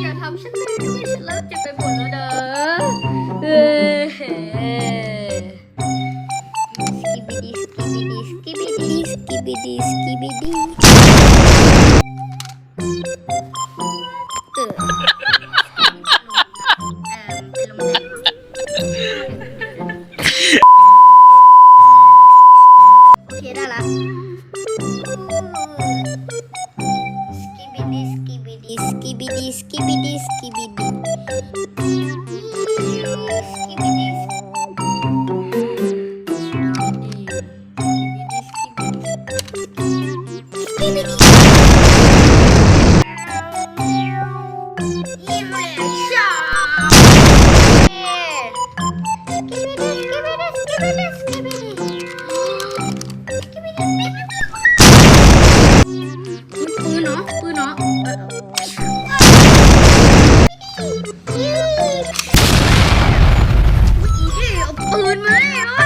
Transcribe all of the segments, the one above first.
อย่าทำฉันเลยฉันเริ่มเจ็บไปหมดแล้วเด้อเออสกิบิดีสกิบิดีสกิบิดีสกิบิดี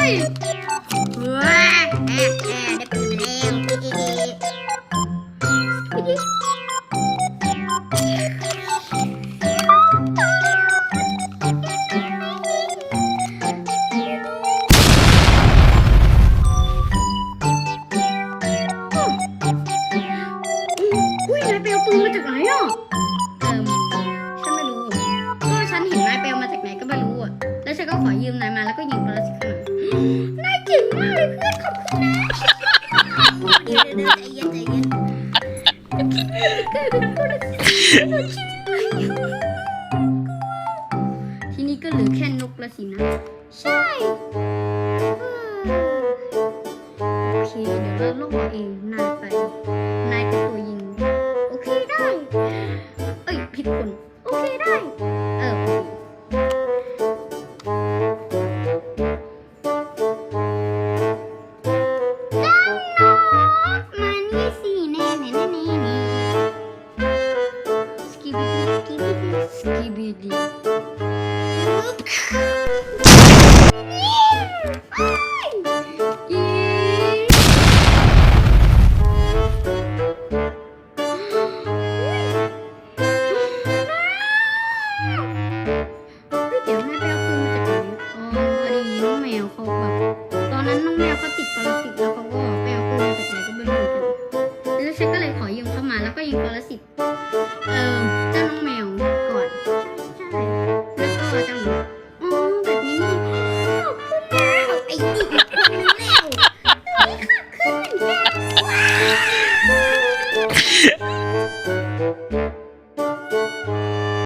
ยเอ้ยว้าแอะแอะได้ปืนมาแล้วอุ้ยนายไปเอาปืนมาจากไหนอะ เอิ่มฉันไม่รู้ก็ฉันเห็นนายไปเอามาจากไหนก็ไม่รู้อะ แล้วฉันก็ขอยืมนายมาแล้วก็ยิงปรสิตขึ้นมา น่าเก่งมากเลยเพื่อนขอบคุณนะเดี๋ยวเดี๋ยวใจเย็นใจเย็นกลายเป็นปรสิตทีนี้ก็เหลือแค่นกละสินะ ใช่ บิ Música